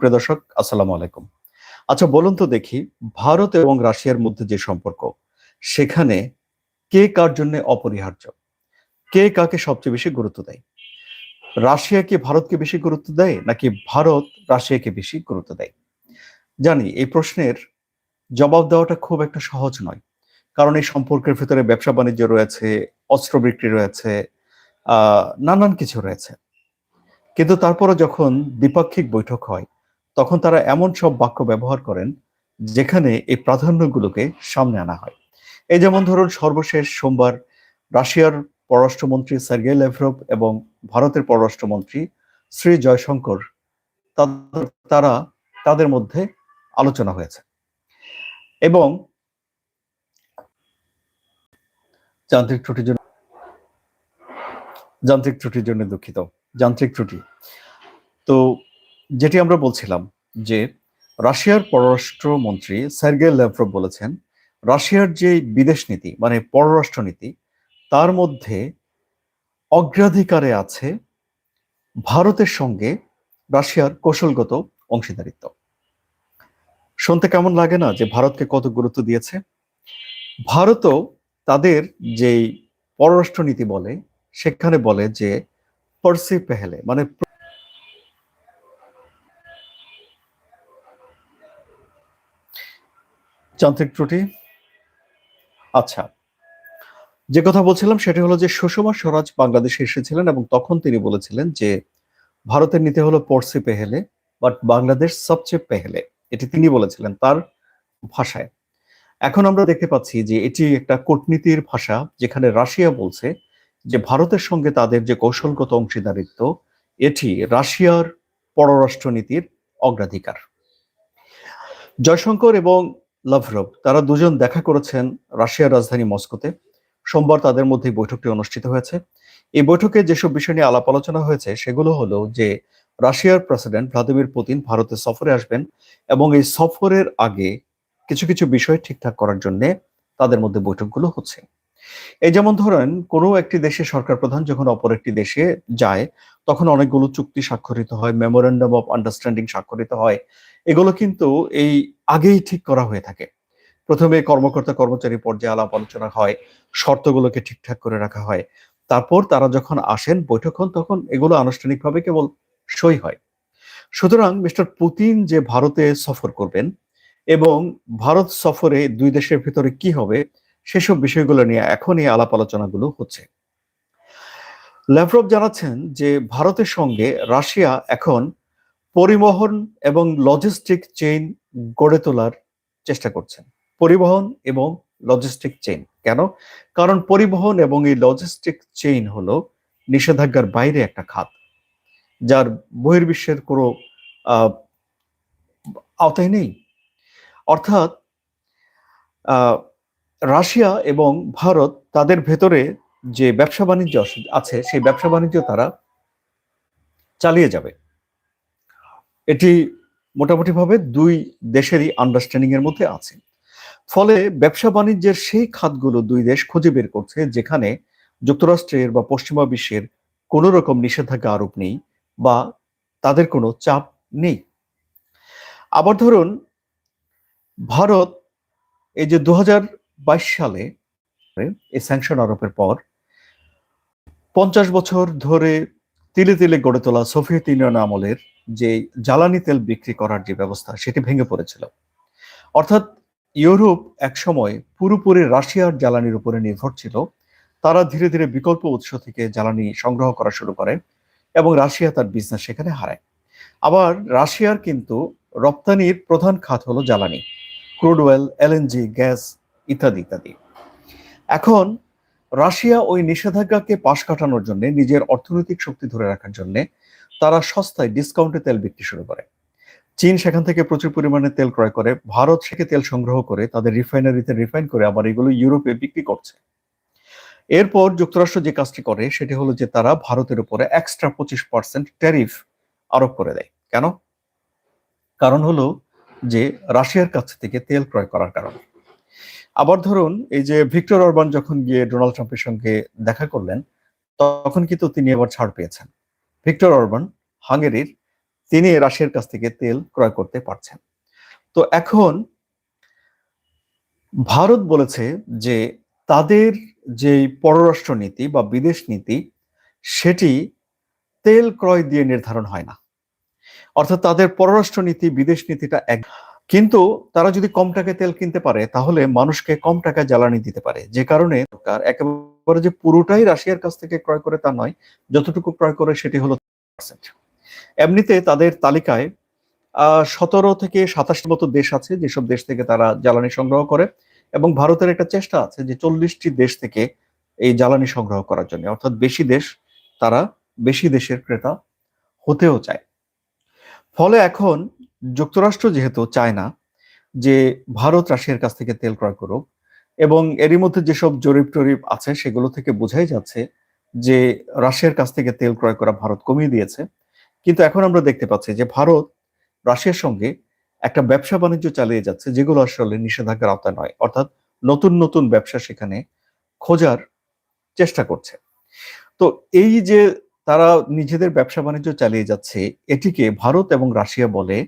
প্রিয় দর্শক, আসসালামু আলাইকুম। আচ্ছা বলুন তো দেখি, ভারত এবং রাশিয়ার মধ্যে যে সম্পর্ক, সেখানে কে কার জন্য অপরিহার্য? কে কাকে সবচেয়ে বেশি গুরুত্ব দেয়? রাশিয়া কি ভারতকে বেশি গুরুত্ব দেয়, নাকি ভারত রাশিয়াকে বেশি গুরুত্ব দেয়? জানি, এই প্রশ্নের জবাব দেওয়াটা খুব একটা সহজ নয়। কারণ এই সম্পর্কের ভিতরে ব্যবসা বাণিজ্য রয়েছে, অস্ত্র বিক্রি রয়েছে নানান কিছু রয়েছে। কিন্তু তারপরে যখন দ্বিপাক্ষিক বৈঠক হয় তখন তারা এমন সব বাক্য ব্যবহার করেন যেখানে এই প্রাধান্যগুলোকে সামনে আনা হয়। এই যেমন ধরুন, সর্বশেষ সোমবার রাশিয়ার পররাষ্ট্রমন্ত্রী সার্গেই লেভরভ এবং ভারতের পররাষ্ট্রমন্ত্রী শ্রী জয়শঙ্কর তারা তাদের মধ্যে আলোচনা হয়েছে। এবং যান্ত্রিক ত্রুটির জন্য, যান্ত্রিক ত্রুটির জন্য দুঃখিত, যান্ত্রিক ত্রুটি। তো যেটি আমরা বলছিলাম যে রাশিয়ার পররাষ্ট্রমন্ত্রী সার্গে ল্যাভরভ বলেছেন, রাশিয়ার যে বিদেশ নীতি মানে পররাষ্ট্র নীতি তার মধ্যে অগ্রাধিকারে আছে ভারতের সঙ্গে রাশিয়ার কৌশলগত অংশীদারিত্ব। শুনতে কেমন লাগে না যে ভারতকে কত গুরুত্ব দিয়েছে? ভারতও তাদের যেই পররাষ্ট্র নীতি বলে, সেখানে বলে যে পরসি পেহেলে মানে যান্ত্রিক ত্রুটি? আচ্ছা যে কথা বলছিলাম সেটি হলো যে সুষমা স্বরাজ বাংলাদেশে এসেছিলেন এবং তখন তিনি বলেছিলেন যে ভারতের নীতি হলো পড়সি পেহেলে বাট বাংলাদেশ সবচেয়ে পেহেলে। এটি তিনি বলেছিলেন তার ভাষায়। এখন আমরা দেখতে পাচ্ছি যে এটি একটা কূটনীতির ভাষা যেখানে রাশিয়া বলছে যে ভারতের সঙ্গে তাদের যে কৌশলগত অংশীদারিত্ব, এটি রাশিয়ার পররাষ্ট্রনীতির অগ্রাধিকার। জয়শঙ্কর এবং লাভরভ তারা দুজন দেখা করেছেন রাশিয়ার রাজধানী মস্কোতে। সোমবার তাদের মধ্যে বৈঠকটি অনুষ্ঠিত হয়েছে। এই বৈঠকে যেসব বিষয় নিয়ে আলাপ আলোচনা হয়েছে, সেগুলো হলো যে, রাশিয়ার প্রেসিডেন্ট ভ্লাদিমির পুতিন ভারতে সফরে আসবেন এবং এই সফরের আগে কিছু কিছু বিষয় ঠিকঠাক করার জন্য তাদের মধ্যে বৈঠকগুলো হচ্ছে। এই যেমন ধরেন, কোনো একটি দেশে সরকার প্রধান যখন অপর একটি দেশে যায়, তখন অনেকগুলো চুক্তি স্বাক্ষরিত হয় মেমোরেন্ডাম অফ আন্ডারস্ট্যান্ডিং স্বাক্ষরিত হয়। এগুলো কিন্তু এই আগেই ঠিক করা হয়ে থাকে। প্রথমে কর্মকর্তা কর্মচারী পর্যায়ে আলাপ আলোচনা হয়, শর্তগুলোকে ঠিকঠাক করে রাখা হয়। তারপর তারা যখন আসেন বৈঠক হন, তখন এগুলো আনুষ্ঠানিকভাবে কেবল সই হয়। সুতরাং মিস্টার পুতিন যে ভারতে সফর করবেন এবং ভারত সফরে দুই দেশের ভিতরে কি হবে সেসব বিষয়গুলো নিয়ে এখনই আলাপ আলোচনাগুলো হচ্ছে। ল্যাভরভ জানাচ্ছেন যে ভারতের সঙ্গে রাশিয়া এখন পরিবহন এবং লজিস্টিক চেইন গড়ে তোলার চেষ্টা করছেন। পরিবহন এবং লজিস্টিক চেইন কেন? কারণ পরিবহন এবং এই লজিস্টিক চেইন হলো নিষেধাজ্ঞার বাইরে একটা খাত, যার বহির্বিশ্বের কোনো আওতায় নেই। অর্থাৎ রাশিয়া এবং ভারত তাদের ভেতরে যে ব্যবসা বাণিজ্য আছে, সেই ব্যবসা বাণিজ্য তারা চালিয়ে যাবে। এটি মোটামুটিভাবে দুই দেশেরই আন্ডারস্ট্যান্ডিং এর মধ্যে আছে। ফলে ব্যবসা বাণিজ্যের সেই খাতগুলো দুই দেশ খুঁজে বের করছে, যেখানে যুক্তরাষ্ট্রের বা পশ্চিমা বিশ্বের কোনো রকম নিষেধাজ্ঞা আরোপ নেই বা তাদের কোনো চাপ নেই। আবার ধরুন, ভারত এই যে দু হাজার সালে এই স্যাংশন আরোপের পর পঞ্চাশ বছর ধরে তিলে তিলে গড়ে তোলা সোভিয়েত ইউনিয়ন আমলের যে জ্বালানি তেল বিক্রি করার যে ব্যবস্থা, সেটি ভেঙে পড়েছিল। অর্থাৎ ইউরোপ একসময় পুরোপুরি রাশিয়ার জ্বালানির উপরে নির্ভর ছিল। তারা ধীরে ধীরে বিকল্প উৎস থেকে জ্বালানি সংগ্রহ করা শুরু করে এবং রাশিয়া তার বিজনেস সেখানে হারায়। আবার রাশিয়ার কিন্তু রপ্তানির প্রধান খাত হলো জ্বালানি। ক্রুড অয়েল এলএনজি গ্যাস ইত্যাদি ইত্যাদি। এখন রাশিয়া ওই নিষেধাজ্ঞাকে পাশ কাটানোর জন্য, নিজের অর্থনৈতিক শক্তি ধরে রাখার জন্য তারা সস্তায় ডিসকাউন্টে তেল বিক্রি শুরু করে। চীন সেখান থেকে প্রচুর পরিমাণে তেল ক্রয় করে, ভারত থেকে তেল সংগ্রহ করে, তাদের রিফাইনারিতে রিফাইন করে আবার এগুলো ইউরোপে বিক্রি করছে। এরপর যুক্তরাষ্ট্র যে কাজটি করে, সেটি হলো যে তারা ভারতের উপরে এক্সট্রা পঁচিশ পার্সেন্ট ট্যারিফ আরোপ করে দেয়। কেন? কারণ হলো যে রাশিয়ার কাছ থেকে তেল ক্রয় করার কারণে। আবার ধরুন, এই যে ভিক্টর অরবান যখন গিয়ে ডোনাল্ড ট্রাম্পের সঙ্গে দেখা করলেন, তখন কিন্তু তিনি আবার ছাড় পেয়েছেন। ভিক্টর অরবান, হাঙ্গেরির, তিনি রাশিয়ার কাছ থেকে তেল ক্রয় করতে পারছেন। তো এখন ভারত বলেছে যে তাদের যে পররাষ্ট্র নীতি বা বিদেশ নীতি, সেটি তেল ক্রয় দিয়ে নির্ধারণ হয় না। অর্থাৎ তাদের পররাষ্ট্র নীতি বিদেশ নীতিটা এক কিন্তু তারা যদি কম টাকায় তেল কিনতে পারে, তাহলে মানুষকে কম টাকায় জ্বালানি দিতে পারে। যে কারণে সরকার একেবারে যে পুরোটাই রাশিয়ার কাছ থেকে ক্রয় করে তা নয়, যতটুকু ক্রয় করে সেটি হলো এমনিতে তাদের তালিকায় সতেরো থেকে সাতাশটি মতো দেশ আছে, যেসব দেশ থেকে তারা জ্বালানি সংগ্রহ করে, এবং ভারতের একটা চেষ্টা আছে যে চল্লিশটি দেশ থেকে এই জ্বালানি সংগ্রহ করার জন্য। অর্থাৎ বেশি দেশ, তারা বেশি দেশের ক্রেতা হতেও চায়। ফলে এখন যুক্তরাষ্ট্র যেহেতু চায় না যে ভারত রাশিয়ার কাছ থেকে তেল ক্রয় করুক এবং এরই মধ্যে যেসব জরিপ টরিপ আছে সেগুলো থেকে বোঝাই যাচ্ছে যে রাশিয়ার কাছ থেকে তেল ক্রয় করা ভারত কমিয়ে দিয়েছে। কিন্তু এখন আমরা দেখতে পাচ্ছি যে ভারত রাশিয়ার সঙ্গে একটা ব্যবসা বাণিজ্য চালিয়ে যাচ্ছে, যেগুলো আসলে নিষেধাজ্ঞার আওতায় নয়, অর্থাৎ নতুন নতুন ব্যবসা সেখানে খোঁজার চেষ্টা করছে। তো এই যে তারা নিজেদের ব্যবসা বাণিজ্য চালিয়ে যাচ্ছে, এটিকে ভারত এবং রাশিয়া বলে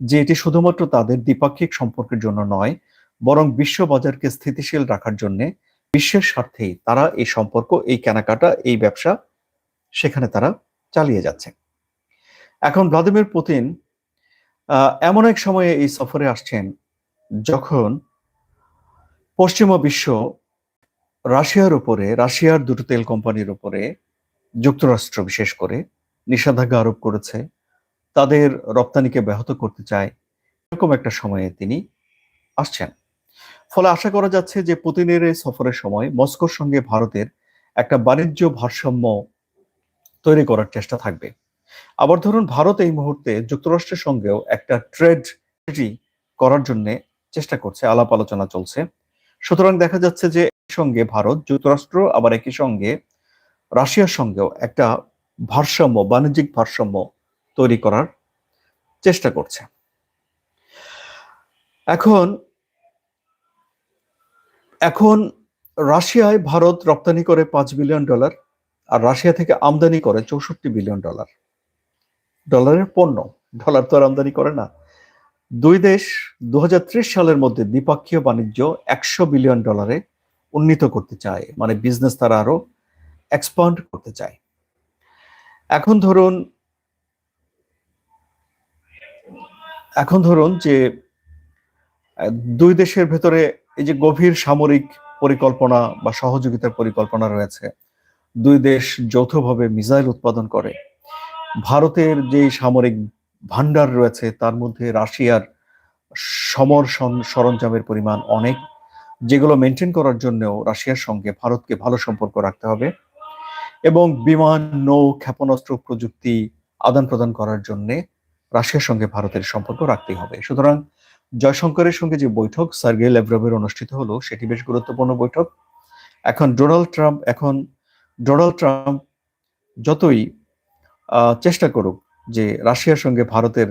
যে এটি শুধুমাত্র তাদের দ্বিপাক্ষিক সম্পর্কের জন্য নয়, বরং বিশ্ব বাজারকে স্থিতিশীল রাখার জন্য বিশ্বের স্বার্থেই তারা এই সম্পর্ক, এই কেনাকাটা, এই ব্যবসা সেখানে তারা চালিয়ে যাচ্ছে। এখন ভ্লাদিমির পুতিন এমন এক সময়ে এই সফরে আসছেন যখন পশ্চিমা বিশ্ব রাশিয়ার উপরে, রাশিয়ার দুটো তেল কোম্পানির উপরে যুক্তরাষ্ট্র বিশেষ করে নিষেধাজ্ঞা আরোপ করেছে। তাদের রপ্তানিকে ব্যাহত করতে চায়। এরকম একটা সময়ে তিনি আসছেন। ফলে আশা করা যাচ্ছে যে পুতিনের এই সফরের সময় মস্কোর সঙ্গে ভারতের একটা বাণিজ্য ভারসাম্য তৈরি করার চেষ্টা থাকবে। আবার ধরুন, ভারত এই মুহূর্তে যুক্তরাষ্ট্রের সঙ্গেও একটা ট্রেড করার জন্য চেষ্টা করছে, আলাপ আলোচনা চলছে। সুতরাং দেখা যাচ্ছে যে সঙ্গে ভারত, যুক্তরাষ্ট্র, আবার একই সঙ্গে রাশিয়ার সঙ্গেও একটা ভারসাম্য, বাণিজ্যিক ভারসাম্য তৈরি করার চেষ্টা করছে। এখন এখন রাশিয়ায় ভারত রপ্তানি করে পাঁচ বিলিয়ন ডলার আর রাশিয়া থেকে আমদানি করে চৌষট্টি বিলিয়ন ডলার। ডলারের পণ্য, ডলার তো আর আমদানি করে না। দুই দেশ দু হাজার ত্রিশ সালের মধ্যে দ্বিপাক্ষীয় বাণিজ্য একশো বিলিয়ন ডলারে উন্নীত করতে চায় মানে বিজনেস তারা আরও এক্সপান্ড করতে চায়। এখন ধরুন এখন ধরুন যে দুই দেশের ভেতরে এই যে গভীর সামরিক পরিকল্পনা বা সহযোগিতার পরিকল্পনা রয়েছে, দুই দেশ যৌথভাবে মিসাইল উৎপাদন করে, ভারতের যে সামরিক ভান্ডার রয়েছে তার মধ্যে রাশিয়ার সমর সরঞ্জামের পরিমাণ অনেক, যেগুলো মেনটেন করার জন্যও রাশিয়ার সঙ্গে ভারতকে ভালো সম্পর্ক রাখতে হবে এবং বিমান, নৌ, ক্ষেপণাস্ত্র প্রযুক্তি আদান প্রদান করার জন্যে রাশিয়ার সঙ্গে ভারতের সম্পর্ক রাখতেই হবে। সুতরাং জয়শঙ্করের সঙ্গে যে বৈঠক সার্গে লেভরভের অনুষ্ঠিত হলো, সেটি বেশ গুরুত্বপূর্ণ বৈঠক। এখন ডোনাল্ড ট্রাম্প, এখন ডোনাল্ড ট্রাম্প যতই চেষ্টা করুক যে রাশিয়ার সঙ্গে ভারতের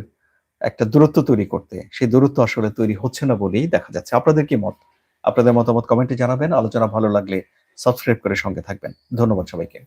একটা দূরত্ব তৈরি করতে, সেই দূরত্ব আসলে তৈরি হচ্ছে না বলেই দেখা যাচ্ছে। আপনাদের কি মত? আপনাদের মতামত কমেন্টে জানাবেন। আলোচনা ভালো লাগলে সাবস্ক্রাইব করে সঙ্গে থাকবেন। ধন্যবাদ সবাইকে।